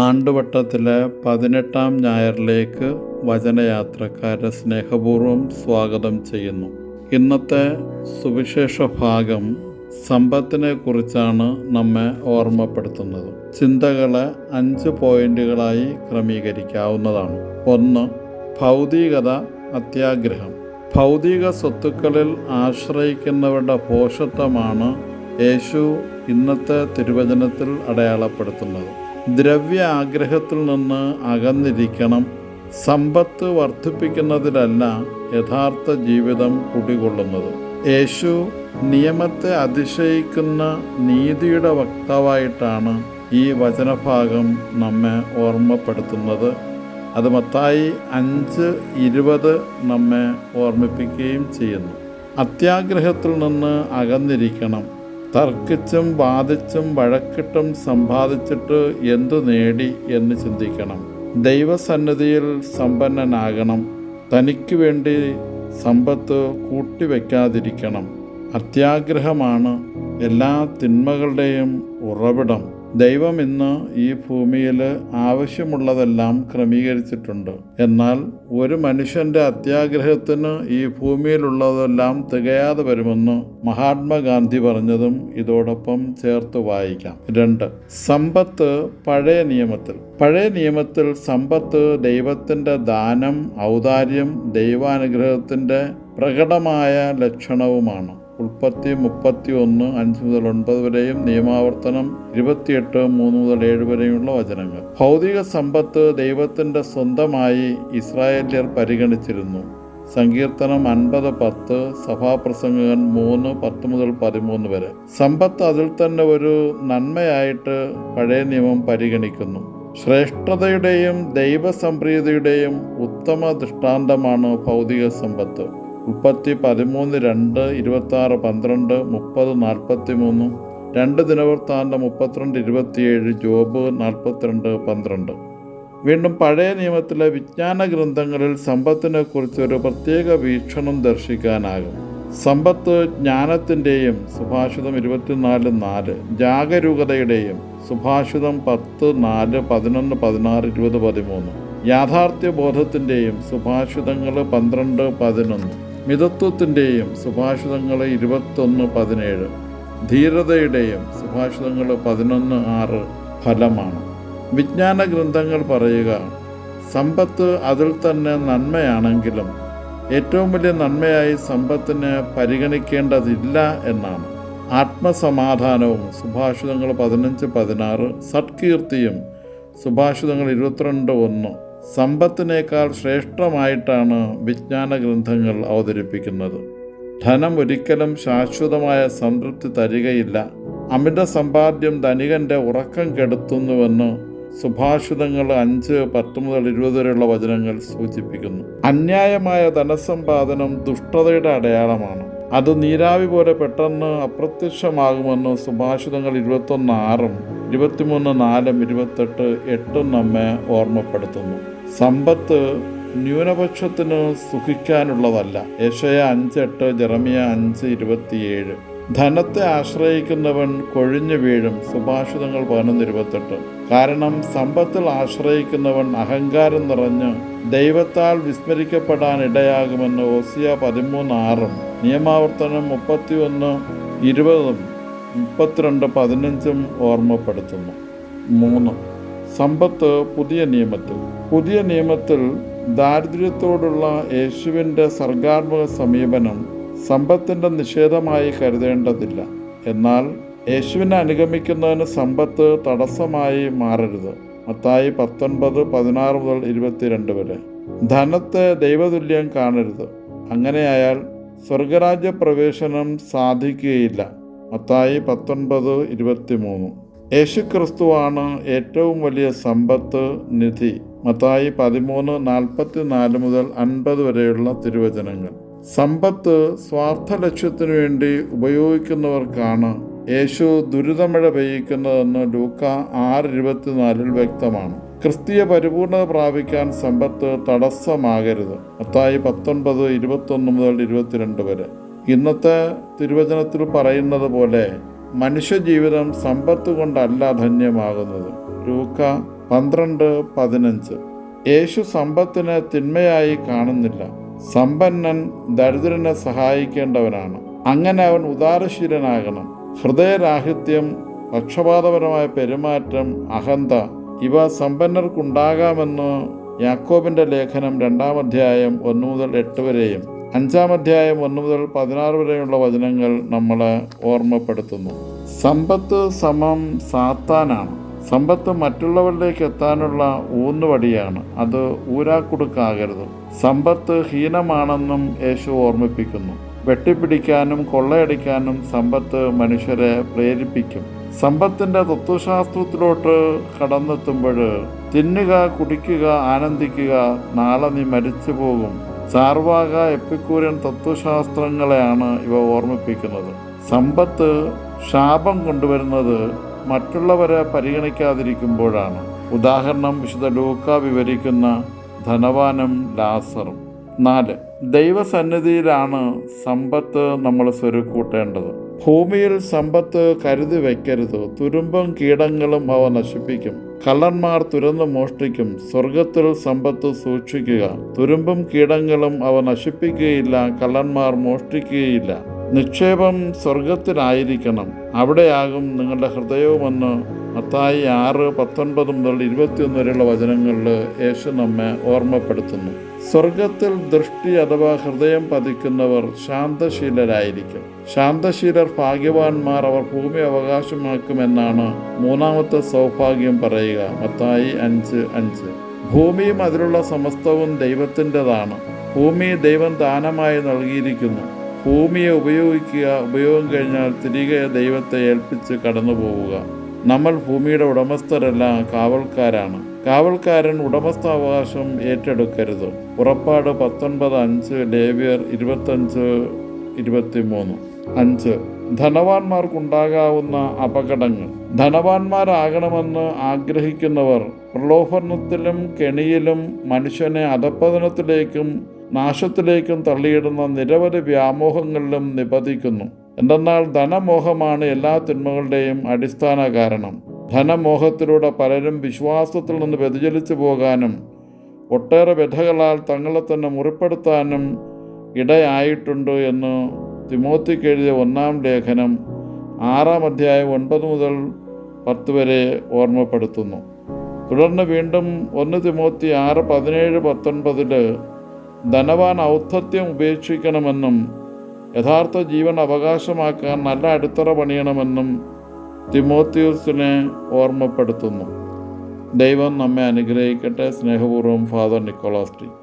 ആണ്ടുവട്ടത്തിലെ പതിനെട്ടാം ഞായറിലേക്ക് വചനയാത്രക്കാരെ സ്നേഹപൂർവം സ്വാഗതം ചെയ്യുന്നു. ഇന്നത്തെ സുവിശേഷ ഭാഗം സമ്പത്തിനെ കുറിച്ചാണ് നമ്മെ ഓർമ്മപ്പെടുത്തുന്നത്. ചിന്തകളെ അഞ്ച് പോയിന്റുകളായി ക്രമീകരിക്കാവുന്നതാണ്. ഒന്ന് ഭൗതികത അത്യാഗ്രഹം. ഭൗതിക സ്വത്തുക്കളിൽ ആശ്രയിക്കുന്നവരുടെ പോഷത്വമാണ് യേശു ഇന്നത്തെ തിരുവചനത്തിൽ അടയാളപ്പെടുത്തുന്നത്. ദ്രവ്യ ആഗ്രഹത്തിൽ നിന്ന് അകന്നിരിക്കണം. സമ്പത്ത് വർദ്ധിപ്പിക്കുന്നതിലല്ല യഥാർത്ഥ ജീവിതം കുടികൊള്ളുന്നത്. യേശു നിയമത്തെ അതിശയിക്കുന്ന നീതിയുടെ വക്താവായിട്ടാണ് ഈ വചനഭാഗം നമ്മെ ഓർമ്മപ്പെടുത്തുന്നത്. അത് മത്തായി അഞ്ച് ഇരുപത് നമ്മെ ഓർമ്മിപ്പിക്കുകയും ചെയ്യുന്നു. അത്യാഗ്രഹത്തിൽ നിന്ന് അകന്നിരിക്കണം. തർക്കിച്ചും വാദിച്ചും വഴക്കിട്ടും സമ്പാദിച്ചിട്ട് എന്തു നേടി എന്ന് ചിന്തിക്കണം. ദൈവസന്നിധിയിൽ സമ്പന്നനാകണം. തനിക്ക് വേണ്ടി സമ്പത്ത് കൂട്ടിവെക്കാതിരിക്കണം. അത്യാഗ്രഹമാണ് എല്ലാ തിന്മകളുടെയും ഉറവിടം. ദൈവം ഇന്ന് ഈ ഭൂമിയിൽ ആവശ്യമുള്ളതെല്ലാം ക്രമീകരിച്ചിട്ടുണ്ട്. എന്നാൽ ഒരു മനുഷ്യന്റെ അത്യാഗ്രഹത്തിന് ഈ ഭൂമിയിലുള്ളതെല്ലാം തികയാതെ വരുമെന്ന് മഹാത്മാഗാന്ധി പറഞ്ഞതും ഇതോടൊപ്പം ചേർത്ത് വായിക്കാം. രണ്ട് സമ്പത്ത് പഴയ നിയമത്തിൽ. പഴയ നിയമത്തിൽ സമ്പത്ത് ദൈവത്തിന്റെ ദാനം ഔദാര്യം ദൈവാനുഗ്രഹത്തിന്റെ പ്രകടമായ ലക്ഷണവുമാണ്. ഉൽപ്പത്തി മുപ്പത്തി ഒന്ന് അഞ്ച് മുതൽ ഒൻപത് വരെയും നിയമാവർത്തനം ഇരുപത്തിയെട്ട് മൂന്ന് മുതൽ ഏഴ് വരെയുള്ള വചനങ്ങൾ. ഭൗതിക സമ്പത്ത് ദൈവത്തിന്റെ സ്വന്തമായി ഇസ്രായേലിയർ പരിഗണിച്ചിരുന്നു. സങ്കീർത്തനം അൻപത് പത്ത് സഭാപ്രസംഗകൻ മൂന്ന് പത്ത് മുതൽ പതിമൂന്ന് വരെ. സമ്പത്ത് അതിൽ തന്നെ ഒരു നന്മയായിട്ട് പഴയ നിയമം പരിഗണിക്കുന്നു. ശ്രേഷ്ഠതയുടെയും ദൈവസംപ്രീതിയുടെയും ഉത്തമ ദൃഷ്ടാന്തമാണ് ഭൗതിക സമ്പത്ത്. മുപ്പത്തി പതിമൂന്ന് രണ്ട് ഇരുപത്തി ആറ് പന്ത്രണ്ട് മുപ്പത് നാൽപ്പത്തി മൂന്ന് രണ്ട് ദിനവൃത്താന്തം മുപ്പത്തിരണ്ട് ഇരുപത്തിയേഴ് ജോബ് നാൽപ്പത്തിരണ്ട് പന്ത്രണ്ട്. വീണ്ടും പഴയ നിയമത്തിലെ വിജ്ഞാന ഗ്രന്ഥങ്ങളിൽ സമ്പത്തിനെ കുറിച്ച് ഒരു പ്രത്യേക വീക്ഷണം ദർശിക്കാനാകും. സമ്പത്ത് ജ്ഞാനത്തിന്റെയും സുഭാഷിതം ഇരുപത്തിനാല് നാല് ജാഗരൂകതയുടെയും സുഭാഷിതം പത്ത് നാല് പതിനൊന്ന് പതിനാറ് ഇരുപത് പതിമൂന്ന് യാഥാർത്ഥ്യ ബോധത്തിന്റെയും സുഭാഷിതങ്ങൾ പന്ത്രണ്ട് പതിനൊന്ന്. മിതത്വത്തിന്റെയും സുഭാഷിതങ്ങൾ ഇരുപത്തൊന്ന് പതിനേഴ് ധീരതയുടെയും സുഭാഷിതങ്ങൾ പതിനൊന്ന് ആറ് ഫലമാണ്. വിജ്ഞാന ഗ്രന്ഥങ്ങൾ പറയുക സമ്പത്ത് അതിൽ തന്നെ നന്മയാണെങ്കിലും ഏറ്റവും വലിയ നന്മയായി സമ്പത്തിന് പരിഗണിക്കേണ്ടതില്ല എന്നാണ്. ആത്മസമാധാനവും സുഭാഷിതങ്ങൾ പതിനഞ്ച് പതിനാറ് സത്കീർത്തിയും സുഭാഷിതങ്ങൾ ഇരുപത്തിരണ്ട് ഒന്ന് സമ്പത്തിനേക്കാൾ ശ്രേഷ്ഠമായിട്ടാണ് വിജ്ഞാന ഗ്രന്ഥങ്ങൾ അവതരിപ്പിക്കുന്നത്. ധനം ഒരിക്കലും ശാശ്വതമായ സംതൃപ്തി തരികയില്ല. അമിത സമ്പാദ്യം ധനികന്റെ ഉറക്കം കെടുത്തുന്നുവെന്ന് സുഭാഷിതങ്ങൾ അഞ്ച് പത്ത് മുതൽ ഇരുപത് വരെയുള്ള വചനങ്ങൾ സൂചിപ്പിക്കുന്നു. അന്യായമായ ധനസമ്പാദനം ദുഷ്ടതയുടെ അടയാളമാണ്. അത് നീരാവി പോലെ പെട്ടെന്ന് അപ്രത്യക്ഷമാകുമെന്ന് സുഭാഷിതങ്ങൾ ഇരുപത്തൊന്ന് ആറും ഇരുപത്തിമൂന്ന് നാലും ഇരുപത്തെട്ട് എട്ടും നമ്മെ ഓർമ്മപ്പെടുത്തുന്നു. സമ്പത്ത് ന്യൂനപക്ഷത്തിന് സുഖിക്കാനുള്ളതല്ല. യശയ അഞ്ചെട്ട് ജെറമിയ അഞ്ച് ഇരുപത്തിയേഴ്. ധനത്തെ ആശ്രയിക്കുന്നവൻ കൊഴിഞ്ഞു വീഴും. സുഭാഷിതങ്ങൾ പതിനൊന്ന് ഇരുപത്തെട്ട്. കാരണം സമ്പത്തിൽ ആശ്രയിക്കുന്നവൻ അഹങ്കാരം നിറഞ്ഞ് ദൈവത്താൽ വിസ്മരിക്കപ്പെടാൻ ഇടയാകുമെന്ന് ഓസിയ പതിമൂന്ന് ആറും നിയമാവർത്തനം മുപ്പത്തിയൊന്ന് ഇരുപതും മുപ്പത്തിരണ്ട് പതിനഞ്ചും ഓർമ്മപ്പെടുത്തുന്നു. മൂന്ന്. സമ്പത്ത് പുതിയ നിയമത്തിൽ. പുതിയ നിയമത്തിൽ ദാരിദ്ര്യത്തോടുള്ള യേശുവിന്റെ സർഗാത്മക സമീപനം സമ്പത്തിന്റെ നിഷേധമായി കരുതേണ്ടതില്ല. എന്നാൽ യേശുവിനെ അനുഗമിക്കുന്നതിന് സമ്പത്ത് തടസ്സമായി മാറരുത്. മത്തായി പത്തൊൻപത് പതിനാറ് മുതൽ ഇരുപത്തിരണ്ട് വരെ. ധനത്തെ ദൈവതുല്യം കാണരുത്. അങ്ങനെയായാൽ സ്വർഗരാജ്യ പ്രവേശനം സാധിക്കുകയില്ല. മത്തായി പത്തൊൻപത് ഇരുപത്തി ഇരുപത്തിമൂന്ന്. യേശുക്രിസ്തുവാണ് ഏറ്റവും വലിയ സമ്പത്ത് നിധി. മത്തായി പതിമൂന്ന് നാൽപ്പത്തി നാല് മുതൽ അൻപത് വരെയുള്ള തിരുവചനങ്ങൾ. സമ്പത്ത് സ്വാർത്ഥ ലക്ഷ്യത്തിനു വേണ്ടി ഉപയോഗിക്കുന്നവർക്കാണ് യേശു ദുരിതമഴ പെയ്യിക്കുന്നതെന്ന് ലൂക്ക ആറ് ഇരുപത്തിനാലിൽ വ്യക്തമാണ്. ക്രിസ്തീയ പരിപൂർണത പ്രാപിക്കാൻ സമ്പത്ത് തടസ്സമാകരുത്. മത്തായി പത്തൊൻപത് ഇരുപത്തൊന്ന് മുതൽ ഇരുപത്തിരണ്ട് വരെ. ഇന്നത്തെ തിരുവചനത്തിൽ പറയുന്നത് പോലെ മനുഷ്യജീവിതം സമ്പത്ത് കൊണ്ടല്ല ധന്യമാകുന്നത്. ലൂക്ക പന്ത്രണ്ട് പതിനഞ്ച്. യേശു സമ്പത്തിനെ തിന്മയായി കാണുന്നില്ല. സമ്പന്നൻ ദരിദ്രനെ സഹായിക്കേണ്ടവനാണ്. അങ്ങനെ അവൻ ഉദാരശീലനാകണം. ഹൃദയരാഹിത്യം പക്ഷപാതപരമായ പെരുമാറ്റം അഹന്ത ഇവ സമ്പന്നർക്കുണ്ടാകാമെന്ന് യാക്കോബിന്റെ ലേഖനം രണ്ടാം അധ്യായം ഒന്ന് മുതൽ എട്ട് വരെയും അഞ്ചാം അധ്യായം ഒന്ന് മുതൽ പതിനാറ് വരെയുള്ള വചനങ്ങൾ നമ്മളെ ഓർമ്മപ്പെടുത്തുന്നു. സമ്പത്ത് സമം സാത്താനാണ്. സമ്പത്ത് മറ്റുള്ളവരിലേക്ക് എത്താനുള്ള ഊന്നുവടിയാണ് അത് ഊരാക്കുടുക്കാകരുത്. സമ്പത്ത് ഹീനമാണെന്നും യേശു ഓർമ്മിപ്പിക്കുന്നു. വെട്ടിപ്പിടിക്കാനും കൊള്ളയടിക്കാനും സമ്പത്ത് മനുഷ്യരെ പ്രേരിപ്പിക്കും. സമ്പത്തിന്റെ തത്വശാസ്ത്രത്തിലോട്ട് കടന്നെത്തുമ്പോൾ തിന്നുക കുടിക്കുക ആനന്ദിക്കുക നാളെ നീ മരിച്ചു പോകും ചാർവാക എപ്പിക്കൂരൻ തത്വശാസ്ത്രങ്ങളെയാണ് ഇവ ഓർമ്മിപ്പിക്കുന്നത്. സമ്പത്ത് ശാപം കൊണ്ടുവരുന്നത് മറ്റുള്ളവരെ പരിഗണിക്കാതിരിക്കുമ്പോഴാണ്. ഉദാഹരണം വിശുദ്ധ ലൂക്ക വിവരിക്കുന്ന ധനവാനം ലാസറും. നാല് ദൈവസന്നിധിയിലാണ് സമ്പത്ത് നമ്മൾ സ്വരുക്കൂട്ടേണ്ടത്. ഭൂമിയിൽ സമ്പത്ത് കരുതി വയ്ക്കരുത് തുരുമ്പും കീടങ്ങളും അവ നശിപ്പിക്കും. കള്ളന്മാർ തുരന്നു മോഷ്ടിക്കും. സ്വർഗത്തിൽ സമ്പത്ത് സൂക്ഷിക്കുക. തുരുമ്പും കീടങ്ങളും അവ നശിപ്പിക്കുകയില്ല. കള്ളന്മാർ മോഷ്ടിക്കുകയില്ല. നിക്ഷേപം സ്വർഗത്തിലായിരിക്കണം അവിടെയാകും നിങ്ങളുടെ ഹൃദയവുമെന്ന് മത്തായി ആറ് പത്തൊൻപത് മുതൽ ഇരുപത്തിയൊന്ന് വരെയുള്ള വചനങ്ങളിൽ യേശു നമ്മെ ഓർമ്മപ്പെടുത്തുന്നു. സ്വർഗത്തിൽ ദൃഷ്ടി അഥവാ ഹൃദയം പതിക്കുന്നവർ ശാന്തശീലരായിരിക്കും. ശാന്തശീലർ ഭാഗ്യവാന്മാർ അവർ ഭൂമി അവകാശമാക്കുമെന്നാണ് മൂന്നാമത്തെ സൗഭാഗ്യം പറയുക. മത്തായി അഞ്ച് അഞ്ച്. ഭൂമിയും അതിലുള്ള സമസ്തവും ദൈവത്തിന്റെതാണ്. ഭൂമി ദൈവം ദാനമായി നൽകിയിരിക്കുന്നു. ഭൂമിയെ ഉപയോഗിക്കുക ഉപയോഗം കഴിഞ്ഞാൽ തിരികെ ദൈവത്തെ ഏൽപ്പിച്ച് കടന്നു പോവുക നമ്മൾ ഭൂമിയുടെ ഉടമസ്ഥരല്ല കാവൽക്കാരാണ്. കാവൽക്കാരൻ ഉടമസ്ഥാവകാശം ഏറ്റെടുക്കരുത്. പുറപ്പാട് പത്തൊൻപത് അഞ്ച് ലേവിയർ ഇരുപത്തഞ്ച് ഇരുപത്തിമൂന്ന്. അഞ്ച്. ധനവാന്മാർക്കുണ്ടാകാവുന്ന അപകടങ്ങൾ. ധനവാന്മാരാകണമെന്ന് ആഗ്രഹിക്കുന്നവർ പ്രലോഭനത്തിലും കെണിയിലും മനുഷ്യനെ അധപ്പതനത്തിലേക്കും നാശത്തിലേക്കും തള്ളിയിടുന്ന നിരവധി വ്യാമോഹങ്ങളിലും നിപതിക്കുന്നു. എന്തെന്നാൽ ധനമോഹമാണ് എല്ലാ തിന്മകളുടെയും അടിസ്ഥാന കാരണം. ധനമോഹത്തിലൂടെ പലരും വിശ്വാസത്തിൽ നിന്ന് വ്യതിചലിച്ചു പോകാനും ഒട്ടേറെ വ്യഥകളാൽ തങ്ങളെ തന്നെ മുറിപ്പെടുത്താനും ഇടയായിട്ടുണ്ട് എന്ന് തിമോത്തിക്ക് എഴുതിയ ഒന്നാം ലേഖനം ആറാം അധ്യായം ഒൻപത് മുതൽ പത്ത് വരെ ഓർമ്മപ്പെടുത്തുന്നു. തുടർന്ന് വീണ്ടും ഒന്ന് തിമോത്തി ആറ് പതിനേഴ് പത്തൊൻപതിൽ ധനവാൻ ഔദ്ധത്യം ഉപേക്ഷിക്കണമെന്നും യഥാർത്ഥ ജീവൻ അവകാശമാക്കാൻ നല്ല അടിത്തറ പണിയണമെന്നും തിമോത്തിയൂസിനെ ഓർമ്മപ്പെടുത്തുന്നു. ദൈവം നമ്മെ അനുഗ്രഹിക്കട്ടെ. സ്നേഹപൂർവം ഫാദർ നിക്കോളാസ്